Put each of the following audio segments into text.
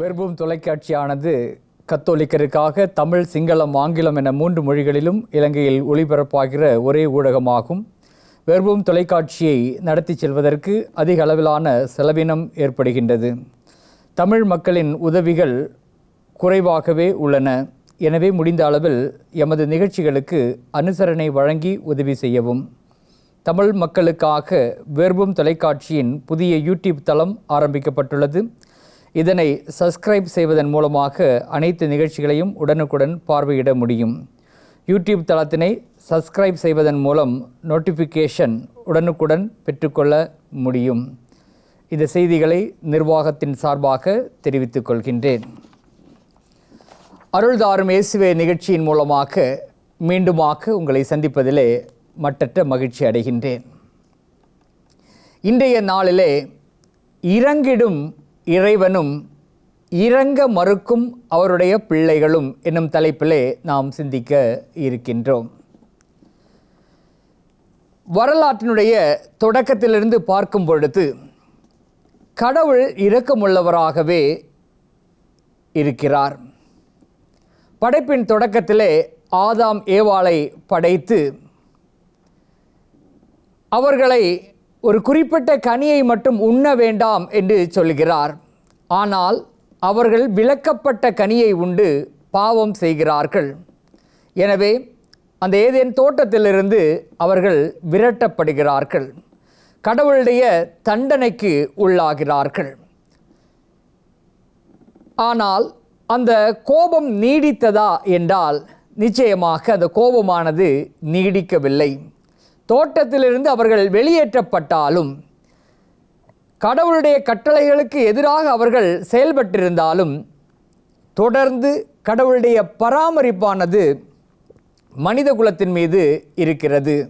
வெர்பூம் தொலைக்காட்சியானது கத்தோலிக்கருக்காக தமிழ் சிங்களம் ஆங்கிலம் என மூன்று மொழிகளிலும் இலங்கையில் ஒளிபரப்பாகிற ஒரே ஊடகமாகும். வெர்பூம் தொலைக்காட்சியை நடத்தி செல்வதற்கு அதிக அளவிலான செலவினம் ஏற்படுகின்றது. தமிழ் மக்களின் உதவிகள் குறைவாகவே உள்ளன. எனவே முடிந்த அளவில் எமது நிகழ்ச்சிகளுக்கு அனுசரணை வழங்கி உதவி செய்யவும். தமிழ் மக்களுக்காக வேர்பும் தொலைக்காட்சியின் புதிய யூடியூப் தளம் ஆரம்பிக்கப்பட்டுள்ளது. இதனை சப்ஸ்கிரைப் செய்வதன் மூலமாக அனைத்து நிகழ்ச்சிகளையும் உடனுக்குடன் பார்வையிட முடியும். யூடியூப் தளத்தினை சப்ஸ்கிரைப் செய்வதன் மூலம் நோட்டிஃபிகேஷன் உடனுக்குடன் பெற்றுக்கொள்ள முடியும். இந்த செய்திகளை நிர்வாகத்தின் சார்பாக தெரிவித்துக் கொள்கின்றேன். அருள்தாரும் இயேசுவே நிகழ்ச்சியின் மூலமாக மீண்டுமாக உங்களை சந்திப்பதிலே மட்டற்ற மகிழ்ச்சி அடைகின்றேன். இன்றைய நாளிலே இறங்கிடும் இறைவனும் இறங்க மறுக்கும் அவருடைய பிள்ளைகளும் என்னும் தலைப்பிலே நாம் சிந்திக்க இருக்கின்றோம். வரலாற்றினுடைய தொடக்கத்திலிருந்து பார்க்கும் பொழுது கடவுள் இரக்கமுள்ளவராகவே இருக்கிறார். படைப்பின் தொடக்கத்திலே ஆதாம் ஏவாளை படைத்து அவர்களை ஒரு குறிப்பிட்ட கனியை மட்டும் உண்ண வேண்டாம் என்று சொல்கிறார். ஆனால் அவர்கள் விளக்கப்பட்ட கனியை உண்டு பாவம் செய்கிறார்கள். எனவே அந்த ஏதேன் தோட்டத்திலிருந்து அவர்கள் விரட்டப்படுகிறார்கள். கடவுளுடைய தண்டனைக்கு உள்ளாகிறார்கள். ஆனால் அந்த கோபம் நீடித்ததா என்றால் நிச்சயமாக அந்த கோபமானது நீடிக்கவில்லை. தோட்டத்திலிருந்து அவர்கள் வெளியேற்றப்பட்டாலும் கடவுளுடைய கட்டளைகளுக்கு எதிராக அவர்கள் செயல்பட்டிருந்தாலும் தொடர்ந்து கடவுளுடைய பராமரிப்பானது மனித குலத்தின் மீது இருக்கிறது.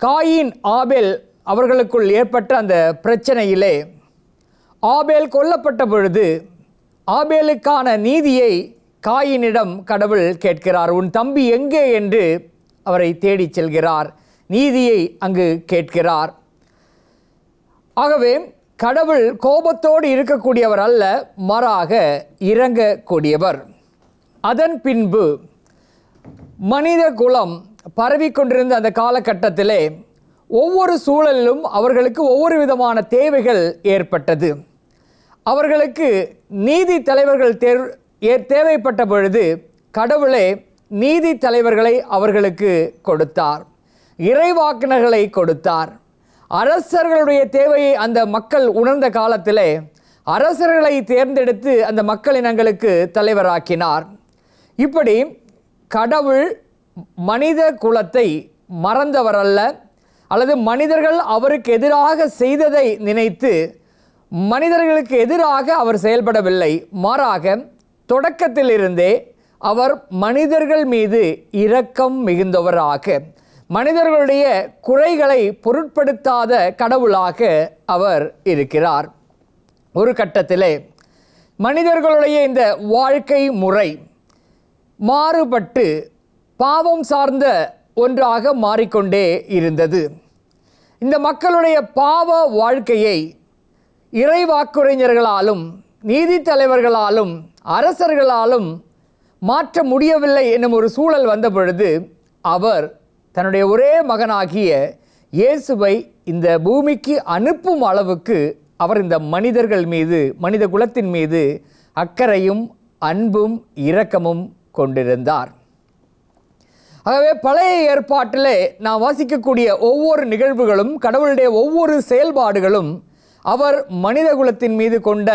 காயின் ஆபேல் அவர்களுக்குள் ஏற்பட்ட அந்த பிரச்சனையிலே ஆபேல் கொல்லப்பட்ட பொழுது ஆபேலுக்கான நீதியை காயினிடம் கடவுள் கேட்கிறார் உன் தம்பி எங்கே? என்று அவரை தேடிச் செல்கிறார். நீதியை அங்கு கேட்கிறார். ஆகவே கடவுள் கோபத்தோடு இருக்கக்கூடியவர் அல்ல மாறாக இறங்கக்கூடியவர். அதன் பின்பு மனித குலம் பரவிக்கொண்டிருந்த அந்த காலகட்டத்திலே ஒவ்வொரு சூழலிலும் அவர்களுக்கு ஒவ்வொரு விதமான தேவைகள் ஏற்பட்டது. அவர்களுக்கு நீதி தலைவர்கள் தேர் ஏ- தேவைப்பட்ட பொழுது கடவுளே நீதி தலைவர்களை அவர்களுக்கு கொடுத்தார். இறைவாக்கினர்களை கொடுத்தார். அரசர்களுடைய தேவையை அந்த மக்கள் உணர்ந்த காலத்திலே அரசர்களை தேர்ந்தெடுத்து அந்த மக்கள் இனங்களுக்கு தலைவராக்கினார். இப்படி கடவுள் மனித குலத்தை மறந்தவரல்ல அல்லது மனிதர்கள் அவருக்கு எதிராக செய்ததை நினைத்து மனிதர்களுக்கு எதிராக அவர் செயல்படவில்லை. மாறாக தொடக்கத்திலிருந்தே அவர் மனிதர்கள் மீது இரக்கம் மிகுந்தவராக மனிதர்களுடைய குறைகளை பொருட்படுத்தாத கடவுளாக அவர் இருக்கிறார். ஒரு கட்டத்திலே மனிதர்களுடைய இந்த வாழ்க்கை முறை மாறுபட்டு பாவம் சார்ந்த ஒன்றாக மாறிக்கொண்டே இருந்தது. இந்த மக்களுடைய பாவ வாழ்க்கையை இறைவாக்குரைஞர்களாலும் நீதி தலைவர்களாலும் அரசர்களாலும் மாற்ற முடியவில்லை என்னும் ஒரு சூழல் வந்த பொழுது அவர் தன்னுடைய ஒரே மகனாகிய இயேசுவை இந்த பூமிக்கு அனுப்பும் அளவுக்கு அவர் இந்த மனிதர்கள் மீது மனித குலத்தின் மீது அக்கறையும் அன்பும் இரக்கமும் கொண்டிருந்தார். ஆகவே பழைய ஏற்பாட்டிலே நாம் வாசிக்கக்கூடிய ஒவ்வொரு நிகழ்வுகளும் கடவுளுடைய ஒவ்வொரு செயல்பாடுகளும் அவர் மனித குலத்தின் மீது கொண்ட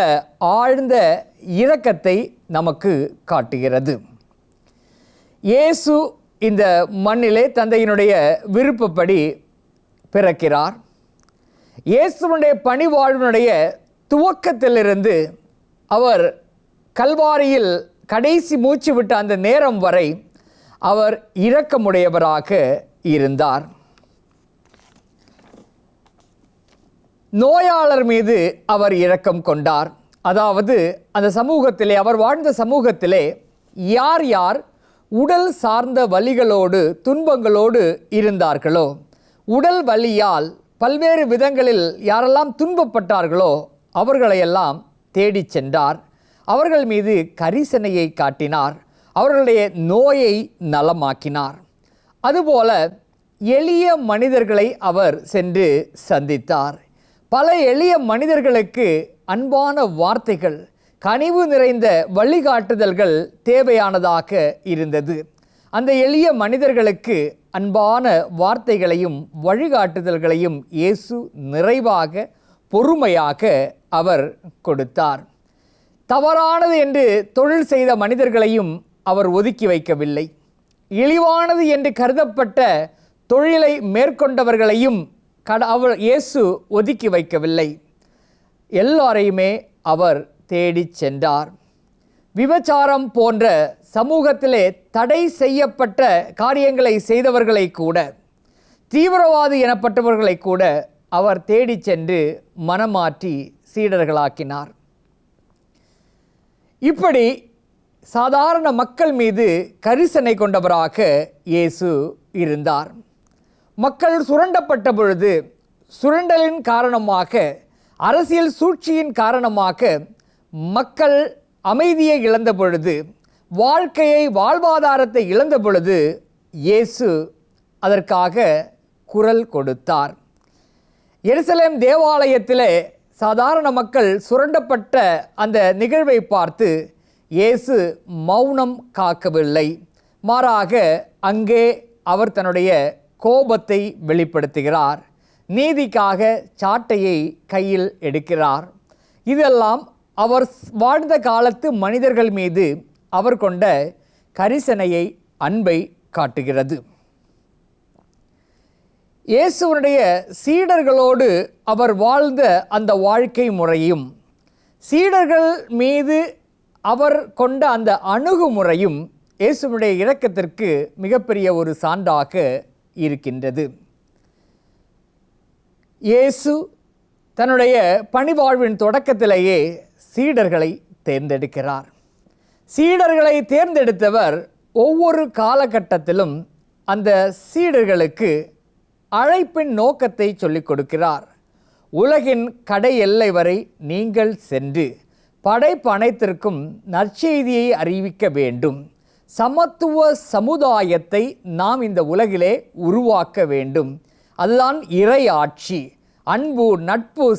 ஆழ்ந்த இரக்கத்தை நமக்கு காட்டுகிறது. இயேசு இந்த மண்ணிலே தந்தையினுடைய விருப்பப்படி பிறக்கிறார். இயேசுனுடைய பணிவாழ்வினுடைய துவக்கத்திலிருந்து அவர் கல்வாரியில் கடைசி மூச்சு விட்ட அந்த நேரம் வரை அவர் இரக்கமுடையவராக இருந்தார். நோயாளர் மீது அவர் இரக்கம் கொண்டார். அதாவது அந்த சமூகத்திலே அவர் வாழ்ந்த சமூகத்திலே யார் யார் உடல் சார்ந்த வலிகளோடு துன்பங்களோடு இருந்தார்களோ? உடல் வலியால் பல்வேறு விதங்களில் யாரெல்லாம் துன்பப்பட்டார்களோ அவர்களையெல்லாம் தேடிச் சென்றார். அவர்கள் மீது கரிசனையை காட்டினார். அவர்களுடைய நோயை நலமாக்கினார். அதுபோல எளிய மனிதர்களை அவர் சென்று சந்தித்தார். பல எளிய மனிதர்களுக்கு அன்பான வார்த்தைகள் கனிவு நிறைந்த வழிகாட்டுதல்கள் தேவையானதாக இருந்தது. அந்த எளிய மனிதர்களுக்கு அன்பான வார்த்தைகளையும் வழிகாட்டுதல்களையும் இயேசு நிறைவாக பொறுமையாக அவர் கொடுத்தார். தவறானது என்று தொழில் செய்த மனிதர்களையும் அவர் ஒதுக்கி வைக்கவில்லை. இழிவானது என்று கருதப்பட்ட தொழிலை மேற்கொண்டவர்களையும் கட அவர் இயேசு ஒதுக்கி வைக்கவில்லை. எல்லாரையுமே அவர் தேடிச் சென்றார். விபச்சாரம் போன்ற சமூகத்திலே தடை செய்யப்பட்ட காரியங்களை செய்தவர்களை கூட தீவிரவாதி எனப்பட்டவர்களை கூட அவர் தேடிச் சென்று மனமாற்றி சீடர்களாக்கினார். இப்படி சாதாரண மக்கள் மீது கரிசனை கொண்டவராக இயேசு இருந்தார். மக்கள் சுரண்டப்பட்ட பொழுது சுரண்டலின் காரணமாக அரசியல் சூழ்ச்சியின் காரணமாக மக்கள் அமைதியை இழந்த பொழுது வாழ்க்கையை வாழ்வாதாரத்தை இழந்த பொழுது இயேசு அதற்காக குரல் கொடுத்தார். எருசலேம் தேவாலயத்தில் சாதாரண மக்கள் சுரண்டப்பட்ட அந்த நிகழ்வை பார்த்து இயேசு மௌனம் காக்கவில்லை. மாறாக அங்கே அவர் தன்னுடைய கோபத்தை வெளிப்படுத்துகிறார். நீதிக்காக சாட்டையை கையில் எடுக்கிறார். இதெல்லாம் அவர் வாழ்ந்த காலத்து மனிதர்கள் மீது அவர் கொண்ட கரிசனையை அன்பை காட்டுகிறது. இயேசுவனுடைய சீடர்களோடு அவர் வாழ்ந்த அந்த வாழ்க்கை முறையும் சீடர்கள் மீது அவர் கொண்ட அந்த அணுகுமுறையும் இயேசுவனுடைய இலக்கத்திற்கு மிகப்பெரிய ஒரு சான்றாக இருக்கின்றது. இயேசு தன்னுடைய பணிவாழ்வின் தொடக்கத்திலேயே சீடர்களை தேர்ந்தெடுக்கிறார். சீடர்களை தேர்ந்தெடுத்தவர் ஒவ்வொரு காலகட்டத்திலும் அந்த சீடர்களுக்கு அழைப்பின் நோக்கத்தை சொல்லிக் கொடுக்கிறார். உலகின் கடை எல்லை வரை நீங்கள் சென்று படைப்பு அனைத்திற்கும் நற்செய்தியை அறிவிக்க வேண்டும். சமத்துவ சமுதாயத்தை நாம் இந்த உலகிலே உருவாக்க வேண்டும். அதுதான் இறை ஆட்சி. அன்பு நட்பு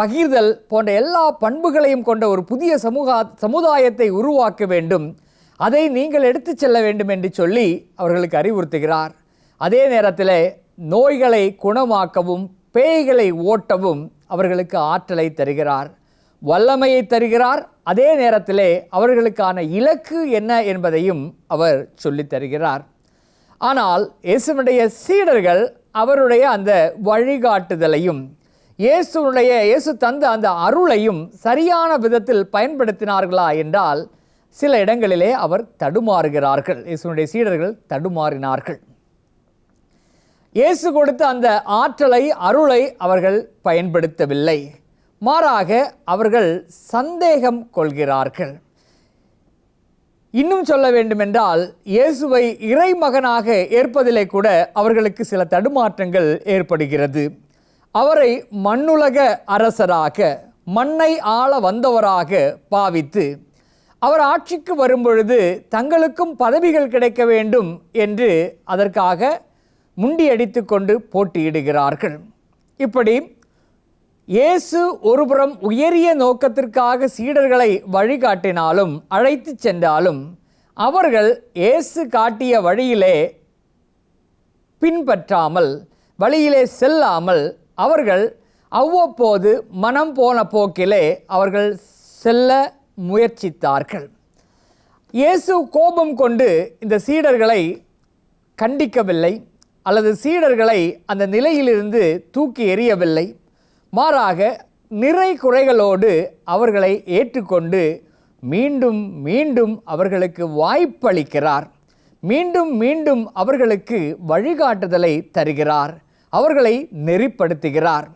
பகிர்தல் போன்ற எல்லா பண்புகளையும் கொண்ட ஒரு புதிய சமூக சமுதாயத்தை உருவாக்க வேண்டும். அதை நீங்கள் எடுத்துச் செல்ல வேண்டும் என்று சொல்லி அவர்களுக்கு அறிவுறுத்துகிறார். அதே நேரத்தில் நோய்களை குணமாக்கவும் பேய்களை ஓட்டவும் அவர்களுக்கு ஆற்றலை தருகிறார். வல்லமையை தருகிறார். அதே நேரத்திலே அவர்களுக்கான இலக்கு என்ன என்பதையும் அவர் சொல்லித் தருகிறார். ஆனால் இயேசுனுடைய சீடர்கள் அவருடைய அந்த வழிகாட்டுதலையும் இயேசுனுடைய இயேசு தந்த அந்த அருளையும் சரியான விதத்தில் பயன்படுத்தினார்களா என்றால் சில இடங்களிலே அவர் தடுமாறுகிறார்கள். இயேசுனுடைய சீடர்கள் தடுமாறினார்கள். இயேசு கொடுத்த அந்த ஆற்றலை அருளை அவர்கள் பயன்படுத்தவில்லை. மாறாக அவர்கள் சந்தேகம் கொள்கிறார்கள். இன்னும் சொல்ல வேண்டுமென்றால் இயேசுவை இறைமகனாக ஏற்பதிலே கூட அவர்களுக்கு சில தடுமாற்றங்கள் ஏற்படுகிறது. அவரை மண்ணுலக அரசராக மண்ணை ஆள வந்தவராக பாவித்து அவர் ஆட்சிக்கு வரும்பொழுது தங்களுக்கும் பதவிகள் கிடைக்க வேண்டும் என்று அதற்காக முண்டியடித்து கொண்டு போட்டியிடுகிறார்கள். இப்படி இயேசு ஒருபுறம் உயரிய நோக்கத்திற்காக சீடர்களை வழிகாட்டினாலும் அழைத்து சென்றாலும் அவர்கள் இயேசு காட்டிய வழியிலே பின்பற்றாமல் வழியிலே செல்லாமல் அவர்கள் அவ்வப்போது மனம் போன போக்கிலே அவர்கள் செல்ல முயற்சித்தார்கள். இயேசு கோபம் கொண்டு இந்த சீடர்களை கண்டிக்கவில்லை அல்லது சீடர்களை அந்த நிலையிலிருந்து தூக்கி எறியவில்லை. மாறாக நிறை குறைகளோடு அவர்களை ஏற்றுக்கொண்டு மீண்டும் மீண்டும் அவர்களுக்கு வாய்ப்பளிக்கிறார். மீண்டும் மீண்டும் அவர்களுக்கு வழிகாட்டுதலை தருகிறார். அவர்களை நெறிப்படுத்துகிறார்.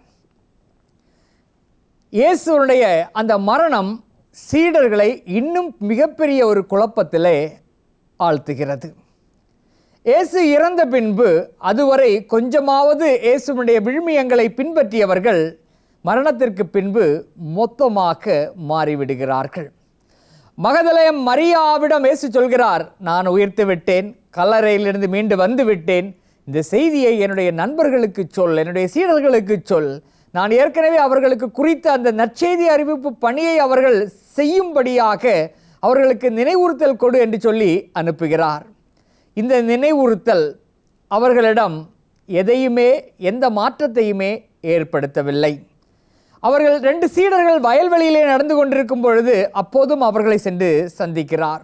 இயேசுடைய அந்த மரணம் சீடர்களை இன்னும் மிகப்பெரிய ஒரு குழப்பத்திலே ஆழ்த்துகிறது. இயேசு இறந்த பின்பு அதுவரை கொஞ்சமாவது இயேசுனுடைய விழுமியங்களை பின்பற்றியவர்கள் மரணத்திற்கு பின்பு மொத்தமாக மாறிவிடுகிறார்கள். மகதலயம் மரியாவிடம் இயேசு சொல்கிறார் நான் உயிர்த்து விட்டேன் கல்லறையிலிருந்து மீண்டு வந்து விட்டேன் இந்த செய்தியை என்னுடைய நண்பர்களுக்கு சொல் என்னுடைய சீடர்களுக்கு சொல். நான் ஏற்கனவே அவர்களுக்கு குறித்த அந்த நற்செய்தி அறிவிப்பு பணியை அவர்கள் செய்யும்படியாக அவர்களுக்கு நினைவுறுத்தல் கொடு என்று சொல்லி அனுப்புகிறார். இந்த நினைவுறுத்தல் அவர்களிடம் எதையுமே எந்த மாற்றத்தையுமே ஏற்படுத்தவில்லை. அவர்கள் ரெண்டு சீடர்கள் வயல்வெளியிலே நடந்து கொண்டிருக்கும் பொழுது அப்போதும் அவர்களை சென்று சந்திக்கிறார்.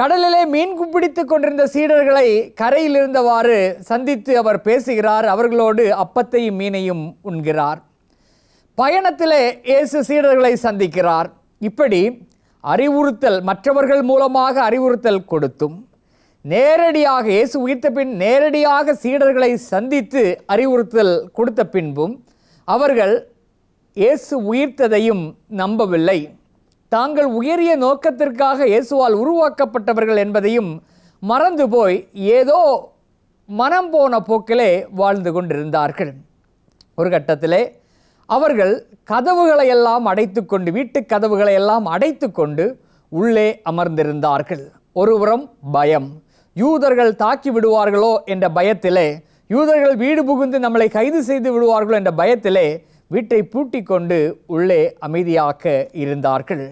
கடலிலே மீன் பிடித்து கொண்டிருந்த சீடர்களை கரையில் இருந்தவாறு சந்தித்து அவர் பேசுகிறார். அவர்களோடு அப்பத்தையும் மீனையும் உண்கிறார். பயணத்திலே இயேசு சீடர்களை சந்திக்கிறார். இப்படி அறிவுறுத்தல் மற்றவர்கள் மூலமாக அறிவுறுத்தல் கொடுத்தும் நேரடியாக இயேசு உயிர்த்த பின் நேரடியாக சீடர்களை சந்தித்து அறிவுறுத்தல் கொடுத்த பின்பும் அவர்கள் இயேசு உயிர்த்ததையும் நம்பவில்லை. தாங்கள் உயரிய நோக்கத்திற்காக இயேசுவால் உருவாக்கப்பட்டவர்கள் என்பதையும் மறந்து போய் ஏதோ மனம் போன போக்கிலே வாழ்ந்து கொண்டிருந்தார்கள். ஒரு கட்டத்திலே அவர்கள் கதவுகளை எல்லாம் அடைத்து கொண்டு வீட்டு கதவுகளை எல்லாம் அடைத்து கொண்டு உள்ளே அமர்ந்திருந்தார்கள். ஒருபுறம் பயம். யூதர்கள் தாக்கி விடுவார்களோ என்ற பயத்திலே யூதர்கள் வீடு புகுந்து நம்மளை கைது செய்து விடுவார்களோ என்ற பயத்திலே வீட்டை பூட்டி கொண்டு உள்ளே அமைதியாக்க இருந்தார்கள்.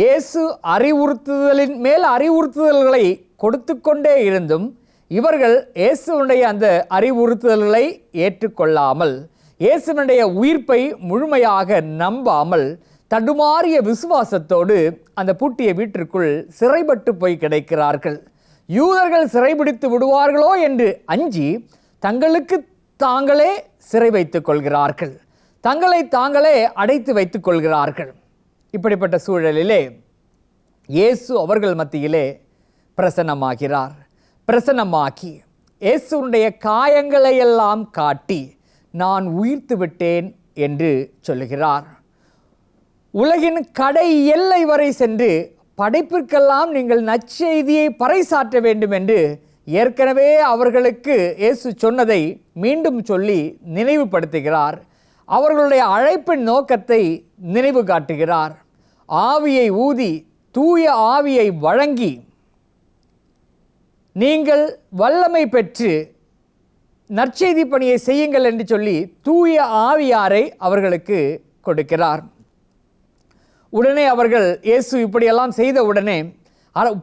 இயேசு அறிவுறுத்துதலின் மேல் அறிவுறுத்துதல்களை கொடுத்து கொண்டே இருந்தும் இவர்கள் இயேசுவனுடைய அந்த அறிவுறுத்துதல்களை ஏற்றுக்கொள்ளாமல் இயேசுவனுடைய உயிர்ப்பை முழுமையாக நம்பாமல் தடுமாறிய விசுவாசத்தோடு அந்த பூட்டிய வீட்டிற்குள் சிறைப்பட்டு போய் கிடைக்கிறார்கள். யூதர்கள் சிறைபிடித்து விடுவார்களோ என்று அஞ்சி தங்களுக்கு தாங்களே சிறை வைத்துக் கொள்கிறார்கள். தங்களை தாங்களே அடைத்து வைத்துக் கொள்கிறார்கள். இப்படிப்பட்ட சூழலிலே இயேசு அவர்கள் மத்தியிலே பிரசன்னமாகிறார். பிரசன்னமாக்கி இயேசுனுடைய காயங்களை எல்லாம் காட்டி நான் உயிர்த்து விட்டேன் என்று சொல்லுகிறார். உலகின் கடை எல்லை வரை சென்று படைப்பிற்கெல்லாம் நீங்கள் நற்செய்தியை பறைசாற்ற வேண்டும் என்று ஏற்கனவே அவர்களுக்கு இயேசு சொன்னதை மீண்டும் சொல்லி நினைவுபடுத்துகிறார். அவர்களுடைய அழைப்பின் நோக்கத்தை நினைவு காட்டுகிறார். ஆவியை ஊதி தூய ஆவியை வழங்கி நீங்கள் வல்லமை பெற்று நற்செய்தி பணியை செய்யுங்கள் என்று சொல்லி தூய ஆவியாரை அவர்களுக்கு கொடுக்கிறார். உடனே அவர்கள் இயேசு இப்படியெல்லாம் செய்த உடனே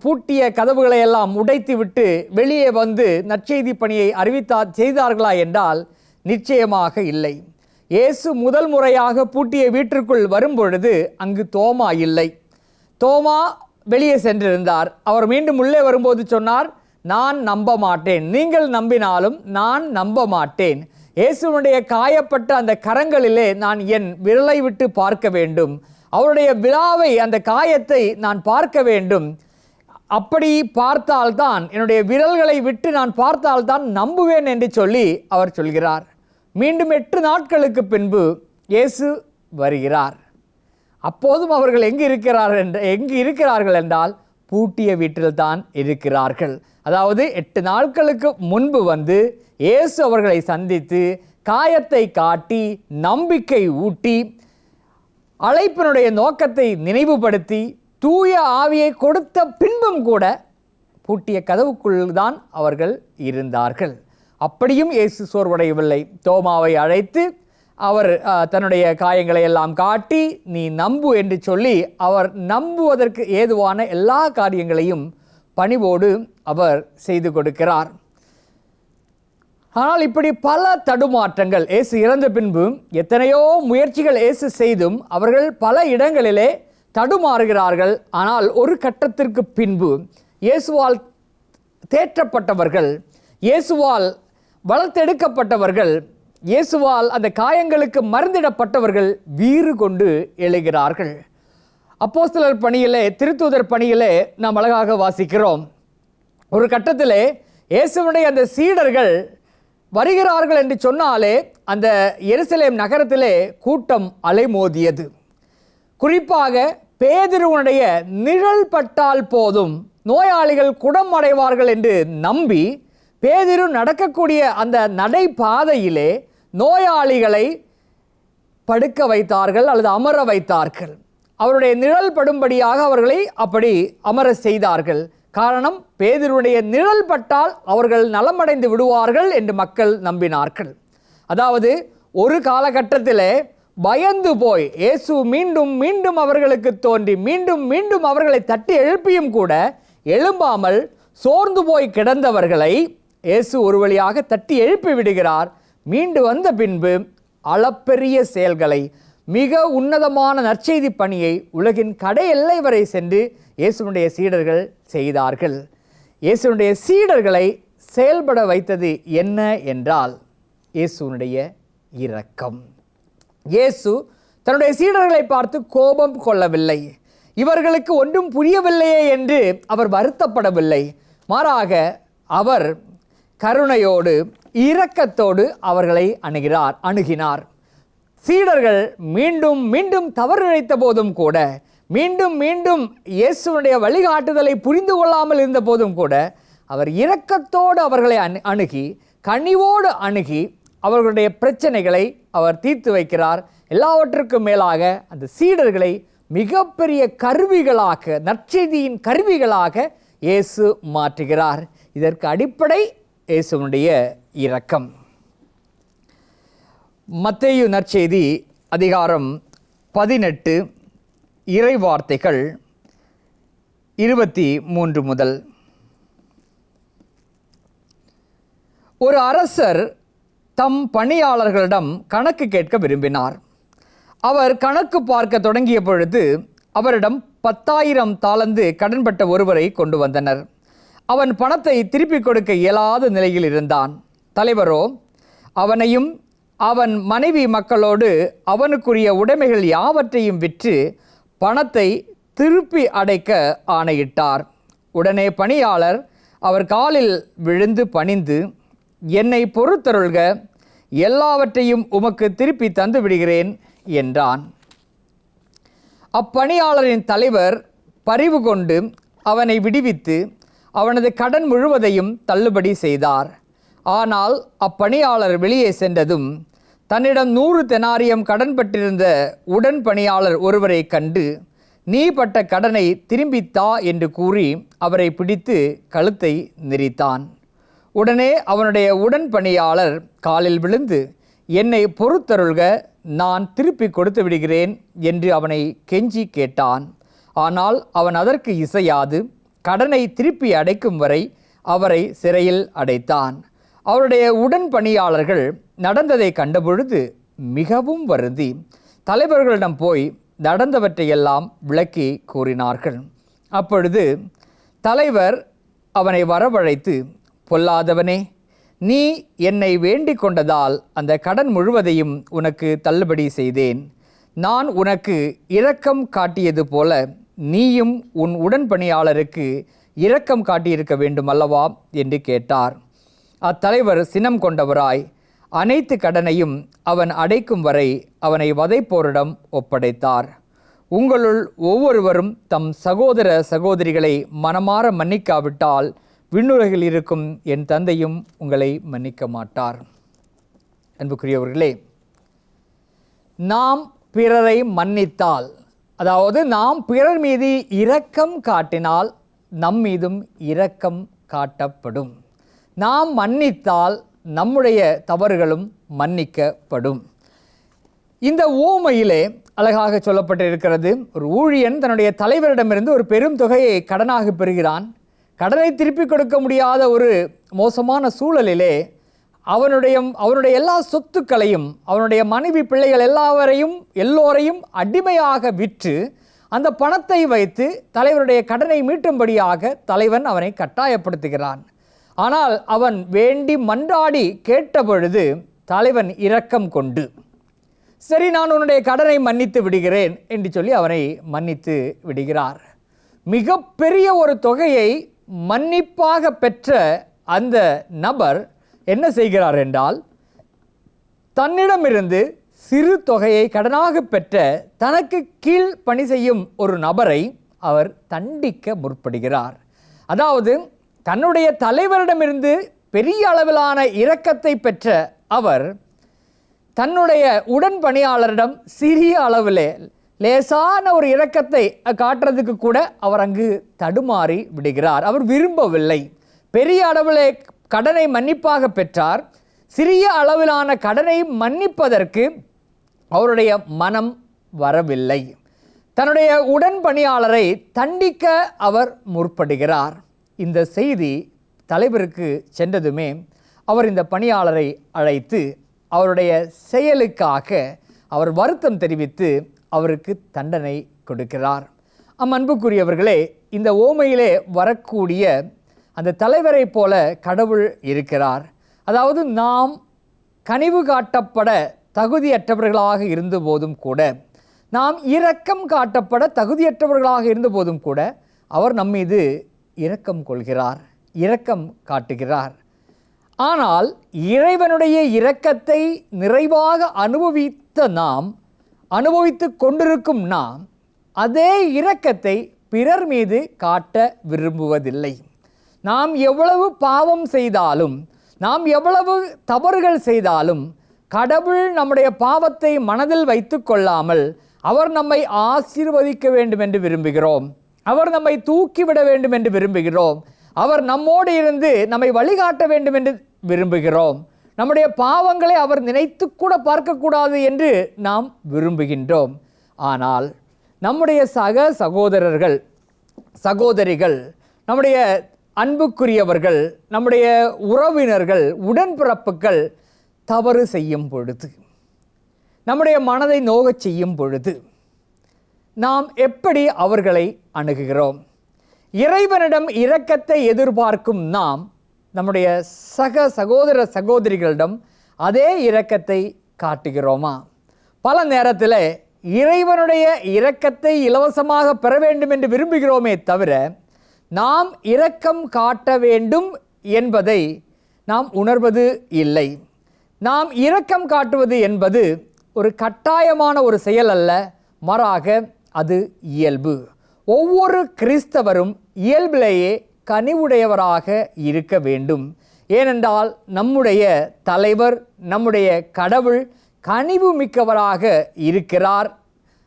பூட்டிய கதவுகளை எல்லாம் உடைத்து விட்டு வெளியே வந்து நற்செய்தி பணியை அறிவித்தார் செய்தார்களா என்றால் நிச்சயமாக இல்லை. இயேசு முதல் முறையாக பூட்டிய வீட்டிற்குள் வரும்பொழுது அங்கு தோமா இல்லை. தோமா வெளியே சென்றிருந்தார். அவர் மீண்டும் உள்ளே வரும்போது சொன்னார் நான் நம்ப மாட்டேன். நீங்கள் நம்பினாலும் நான் நம்ப மாட்டேன். இயேசுனுடைய காயப்பட்ட அந்த கரங்களிலே நான் என் விரலை விட்டு பார்க்க வேண்டும். அவருடைய விழாவை அந்த காயத்தை நான் பார்க்க வேண்டும். அப்படி பார்த்தால்தான் என்னுடைய விரல்களை விட்டு நான் பார்த்தால்தான் நம்புவேன் என்று சொல்லி அவர் சொல்கிறார். மீண்டும் எட்டு நாட்களுக்கு பின்பு இயேசு வருகிறார். அப்போதும் அவர்கள் எங்கு இருக்கிறார்கள் என்று எங்கு இருக்கிறார்கள் என்றால் பூட்டிய வீட்டில்தான் இருக்கிறார்கள். அதாவது எட்டு நாட்களுக்கு முன்பு வந்து இயேசு அவர்களை சந்தித்து காயத்தை காட்டி நம்பிக்கை ஊட்டி அழைப்பினுடைய நோக்கத்தை நினைவுபடுத்தி தூய ஆவியை கொடுத்த பின்பும் கூட பூட்டிய கதவுக்குள் தான் அவர்கள் இருந்தார்கள். அப்படியும் இயேசு சோர்வடையவில்லை. தோமாவை அழைத்து அவர் தன்னுடைய காயங்களை எல்லாம் காட்டி நீ நம்பு என்று சொல்லி அவர் நம்புவதற்கு ஏதுவான எல்லா காரியங்களையும் பணிவோடு அவர் செய்து கொடுக்கிறார். ஆனால் இப்படி பல தடுமாற்றங்கள் இயேசு இறந்த பின்பு எத்தனையோ முயற்சிகள் இயேசு செய்தும் அவர்கள் பல இடங்களிலே தடுமாறுகிறார்கள். ஆனால் ஒரு கட்டத்திற்கு பின்பு இயேசுவால் தேற்றப்பட்டவர்கள் இயேசுவால் வளர்த்தெடுக்கப்பட்டவர்கள் இயேசுவால் அந்த காயங்களுக்கு மருந்திடப்பட்டவர்கள் வீறு கொண்டு எழுகிறார்கள். அப்போஸ்தலர் பணியிலே திருத்தூதர் பணியிலே நாம் அழகாக வாசிக்கிறோம். ஒரு கட்டத்தில் இயேசுவனுடைய அந்த சீடர்கள் வருகிறார்கள் என்று சொன்னாலே அந்த எருசலேம் நகரத்திலே கூட்டம் அலைமோதியது. குறிப்பாக பேதிருவனுடைய நிழல் பட்டால் போதும் நோயாளிகள் குடம் அடைவார்கள் என்று நம்பி பேதிரு நடக்கக்கூடிய அந்த நடைபாதையிலே நோயாளிகளை படுக்க வைத்தார்கள் அல்லது அமர வைத்தார்கள். அவருடைய நிழல் படும்படியாக அவர்களை அப்படி அமர செய்தார்கள். காரணம் பேதிருடைய நிழல் பட்டால் அவர்கள் நலமடைந்து விடுவார்கள் என்று மக்கள் நம்பினார்கள். அதாவது ஒரு காலகட்டத்திலே பயந்து போய் இயேசு மீண்டும் மீண்டும் அவர்களுக்கு தோன்றி மீண்டும் மீண்டும் அவர்களை தட்டி எழுப்பியும் கூட எழும்பாமல் சோர்ந்து போய் கிடந்தவர்களை இயேசு ஒரு வழியாக தட்டி எழுப்பி விடுகிறார். மீண்டு வந்த பின்பு அளப்பெரிய செயல்களை மிக உன்னதமான நற்செய்தி பணியை உலகின் கடை எல்லை வரை சென்று இயேசுனுடைய சீடர்கள் செய்தார்கள். இயேசுனுடைய சீடர்களை செயல்பட வைத்தது என்ன என்றால் இயேசுனுடைய இரக்கம். இயேசு தன்னுடைய சீடர்களை பார்த்து கோபம் கொள்ளவில்லை. இவர்களுக்கு ஒன்றும் புரியவில்லையே என்று அவர் வருத்தப்படவில்லை. மாறாக அவர் கருணையோடு இரக்கத்தோடு அவர்களை அணுகிறார் அணுகினார். சீடர்கள் மீண்டும் மீண்டும் தவறிழைத்த போதும் கூட மீண்டும் மீண்டும் இயேசுனுடைய வழிகாட்டுதலை புரிந்து கொள்ளாமல் இருந்த போதும் கூட அவர் இரக்கத்தோடு அவர்களை அணு அணுகி கனிவோடு அணுகி அவர்களுடைய பிரச்சனைகளை அவர் தீர்த்து வைக்கிறார். எல்லாவற்றுக்கும் மேலாக அந்த சீடர்களை மிகப்பெரிய கருவிகளாக நற்செய்தியின் கருவிகளாக இயேசு மாற்றுகிறார். இதற்கு அடிப்படை இயேசுனுடைய இரக்கம். மத்தேயு நற்செய்தி அதிகாரம் பதினெட்டு இறை வார்த்தைகள் இருபத்தி மூன்று முதல். ஒரு அரசர் தம் பணியாளர்களிடம் கணக்கு கேட்க விரும்பினார். அவர் கணக்கு பார்க்க தொடங்கிய பொழுது அவரிடம் பத்தாயிரம் தாளந்து கடன்பட்ட ஒருவரை கொண்டு வந்தனர். அவன் பணத்தை திருப்பிக் கொடுக்க இயலாத நிலையில் இருந்தான். தலைவரோ அவனையும் அவன் மனைவி மக்களோடு அவனுக்குரிய உடைமைகள் யாவற்றையும் விற்று பணத்தை திருப்பி அடைக்க ஆணையிட்டார். உடனே பணியாளர் அவர் காலில் விழுந்து பணிந்து என்னை பொறுத்தருள்க எல்லாவற்றையும் உமக்கு திருப்பி தந்து விடுகிறேன் என்றான். அப்பணியாளரின் தலைவர் பரிவு கொண்டு அவனை விடுவித்து அவனது கடன் முழுவதையும் தள்ளுபடி செய்தார். ஆனால் அப்பணியாளர் வெளியே சென்றதும் தன்னிடம் நூறு தெனாரியம் கடன்பட்டிருந்த உடன் பணியாளர் ஒருவரை கண்டு நீ பட்ட கடனை திரும்பித் தா என்று கூறி அவரை பிடித்து கழுத்தை நெரித்தான். உடனே அவனுடைய உடன் பணியாளர் காலில் விழுந்து என்னை பொறுத்தருள்க நான் திருப்பி கொடுத்து விடுகிறேன் என்று அவனை கெஞ்சி கேட்டான். ஆனால் அவன் அதற்கு இசையாது கடனை திருப்பி அடைக்கும் வரை அவரை சிறையில் அடைத்தான். அவருடைய உடன் பணியாளர்கள் நடந்ததை கண்டபொழுது மிகவும் வருந்தி. தலைவர்களிடம் போய் நடந்தவற்றையெல்லாம் விளக்கி கூறினார்கள். அப்பொழுது தலைவர் அவனை வரவழைத்து பொல்லாதவனே நீ என்னை வேண்டிக் கொண்டதால் அந்த கடன் முழுவதையும் உனக்கு தள்ளுபடி செய்தேன். நான் உனக்கு இரக்கம் காட்டியது போல நீயும் உன் உடன்பணியாளருக்கு இரக்கம் காட்டியிருக்க வேண்டும் அல்லவா என்று கேட்டார். அத்தலைவர் சினம் கொண்டவராய் அனைத்து கடனையும் அவன் அடைக்கும் வரை அவனை வதைப்போரிடம் ஒப்படைத்தார். உங்களுள் ஒவ்வொருவரும் தம் சகோதர சகோதரிகளை மனமாற மன்னிக்காவிட்டால் விண்ணுலகில் இருக்கும் என் தந்தையும் உங்களை மன்னிக்க மாட்டார். அன்புக்குரியவர்களே நாம் பிறரை மன்னித்தால் அதாவது நாம் பிறர் மீது இரக்கம் காட்டினால் நம் மீதும் இரக்கம் காட்டப்படும். நாம் மன்னித்தால் நம்முடைய தவறுகளும் மன்னிக்கப்படும். இந்த ஓமையிலே அழகாக சொல்லப்பட்டிருக்கிறது ஒரு ஊழியன் தன்னுடைய தலைவரிடமிருந்து ஒரு பெரும் தொகையை கடனாக பெறுகிறான். கடனை திருப்பி கொடுக்க முடியாத ஒரு மோசமான சூழலிலே அவனுடைய அவனுடைய எல்லா சொத்துக்களையும் அவனுடைய மனைவி பிள்ளைகள் எல்லாவரையும் எல்லோரையும் அடிமையாக விற்று அந்த பணத்தை வைத்து தலைவருடைய கடனை மீட்டும்படியாக தலைவன் அவனை கட்டாயப்படுத்துகிறான். ஆனால் அவன் வேண்டி மன்றாடி கேட்டபொழுது தலைவன் இரக்கம் கொண்டு சரி நான் உன்னுடைய கடனை மன்னித்து விடுகிறேன் என்று சொல்லி அவனை மன்னித்து விடுகிறார். மிகப்பெரிய ஒரு தொகையை மன்னிப்பாக பெற்ற அந்த நபர் என்ன செய்கிறார் என்றால் தன்னிடமிருந்து சிறு தொகையை கடனாக பெற்ற தனக்கு கீழ் பணி செய்யும் ஒரு நபரை அவர் தண்டிக்க முற்படுகிறார். அதாவது தன்னுடைய தலைவரிடமிருந்து பெரிய அளவிலான இரக்கத்தை பெற்ற அவர் தன்னுடைய உடன் பணியாளரிடம் சிறிய அளவிலே லேசான ஒரு இரக்கத்தை காட்டுறதுக்கு கூட அவர் அங்கு தடுமாறி விடுகிறார். அவர் விரும்பவில்லை. பெரிய அளவில் கடனை மன்னிப்பாக பெற்றார். சிறிய அளவிலான கடனை மன்னிப்பதற்கு அவருடைய மனம் வரவில்லை. தன்னுடைய உடன்பணியாளரை தண்டிக்க அவர் முற்படுகிறார். இந்த செய்தி தலைவருக்கு சென்றதுமே அவர் இந்த பணியாளரை அழைத்து அவருடைய செயலுக்காக அவர் வருத்தம் தெரிவித்து அவருக்கு தண்டனை கொடுக்கிறார். அம்மன்புக்குரியவர்களே இந்த ஓமையிலே வரக்கூடிய அந்த தலைவரை போல கடவுள் இருக்கிறார். அதாவது நாம் கனிவு காட்டப்பட தகுதியற்றவர்களாக இருந்தபோதும் கூட நாம் இரக்கம் காட்டப்பட தகுதியற்றவர்களாக இருந்தபோதும் கூட அவர் நம்மீது இரக்கம் கொள்கிறார் இரக்கம் காட்டுகிறார். ஆனால் இறைவனுடைய இரக்கத்தை நிறைவாக அனுபவித்த நாம் அனுபவித்து கொண்டிருக்கும் நாம் அதே இரக்கத்தை பிறர் மீது காட்ட விரும்புவதில்லை. நாம் எவ்வளவு பாவம் செய்தாலும் நாம் எவ்வளவு தவறுகள் செய்தாலும் கடவுள் நம்முடைய பாவத்தை மனதில் வைத்து கொள்ளாமல் அவர் நம்மை ஆசீர்வதிக்க வேண்டும் என்று விரும்புகிறோம். அவர் நம்மை தூக்கிவிட வேண்டும் என்று விரும்புகிறோம். அவர் நம்மோடு இருந்து நம்மை வழிகாட்ட வேண்டும் என்று விரும்புகிறோம். நம்முடைய பாவங்களை அவர் நினைத்து கூட பார்க்கக்கூடாது என்று நாம் விரும்புகின்றோம். ஆனால் நம்முடைய சக சகோதரர்கள் சகோதரிகள் நம்முடைய அன்புக்குரியவர்கள் நம்முடைய உறவினர்கள் உடன்பிறப்புகள் தவறு செய்யும் பொழுது நம்முடைய மனதை நோகச் செய்யும் பொழுது நாம் எப்படி அவர்களை அணுகுகிறோம்? இறைவனிடம் இரக்கத்தை எதிர்பார்க்கும் நாம் நம்முடைய சக சகோதர சகோதரிகளிடம் அதே இரக்கத்தை காட்டுகிறோமா? பல நேரத்தில் இறைவனுடைய இரக்கத்தை இலவசமாக பெற வேண்டும் என்று விரும்புகிறோமே தவிர நாம் இரக்கம் காட்ட வேண்டும் என்பதை நாம் உணர்வது இல்லை. நாம் இரக்கம் காட்டுவது என்பது ஒரு கட்டாயமான ஒரு செயல் அல்ல மாறாக அது இயல்பு. ஒவ்வொரு கிறிஸ்தவரும் இயல்பிலேயே கனிவுடையவராக இருக்க வேண்டும். ஏனென்றால் நம்முடைய தலைவர் நம்முடைய கடவுள் கனிவு மிக்கவராக இருக்கிறார்.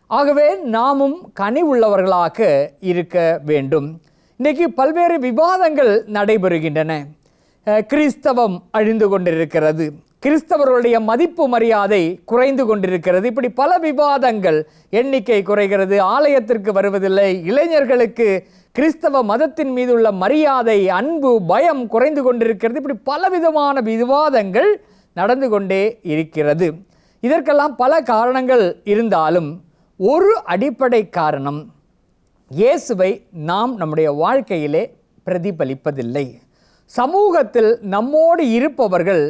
ஆகவே நாமும் கனிவுள்ளவர்களாக இருக்க வேண்டும். இன்றைக்கு பல்வேறு விவாதங்கள் நடைபெறுகின்றன. கிறிஸ்தவம் அழிந்து கொண்டிருக்கிறது. கிறிஸ்தவர்களுடைய மதிப்பு மரியாதை குறைந்து கொண்டிருக்கிறது. இப்படி பல விவாதங்கள் எண்ணிக்கை குறைகிறது. ஆலயத்திற்கு வருவதில்லை. இளைஞர்களுக்கு கிறிஸ்தவ மதத்தின் மீது உள்ள மரியாதை அன்பு பயம் குறைந்து கொண்டிருக்கிறது. இப்படி பலவிதமான விவாதங்கள் நடந்து கொண்டே இருக்கிறது. இதற்கெல்லாம் பல காரணங்கள் இருந்தாலும் ஒரு அடிப்படை காரணம் இயேசுவை நாம் நம்முடைய வாழ்க்கையிலே பிரதிபலிப்பதில்லை. சமூகத்தில் நம்மோடு இருப்பவர்கள்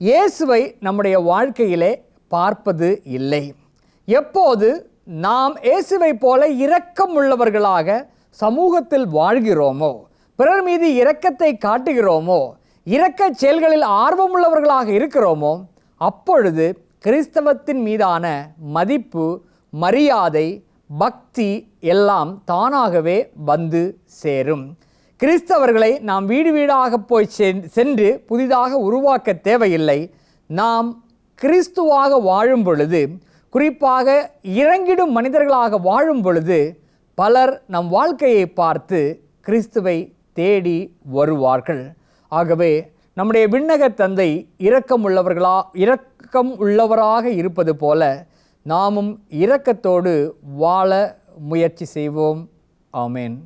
இயேசுவை நம்முடைய வாழ்க்கையிலே பார்ப்பது இல்லை. எப்போது நாம் இயேசுவை போல இரக்கம் உள்ளவர்களாக சமூகத்தில் வாழ்கிறோமோ பிறர் மீது இரக்கத்தை காட்டுகிறோமோ இரக்கச் செயல்களில் ஆர்வமுள்ளவர்களாக இருக்கிறோமோ அப்பொழுது கிறிஸ்தவத்தின் மீதான மதிப்பு மரியாதை பக்தி எல்லாம் தானாகவே வந்து சேரும். கிறிஸ்தவர்களை நாம் வீடு வீடாக போய் சென்று புதிதாக உருவாக்க தேவையில்லை. நாம் கிறிஸ்துவாக வாழும் பொழுது குறிப்பாக இறங்கிடும் மனிதர்களாக வாழும் பொழுது பலர் நம் வாழ்க்கையை பார்த்து கிறிஸ்துவை தேடி வருவார்கள். ஆகவே நம்முடைய விண்ணக தந்தை இரக்கம் உள்ளவர்களா இரக்கம் உள்ளவராக இருப்பது போல நாமும் இரக்கத்தோடு வாழ முயற்சி செய்வோம். ஆமேன்.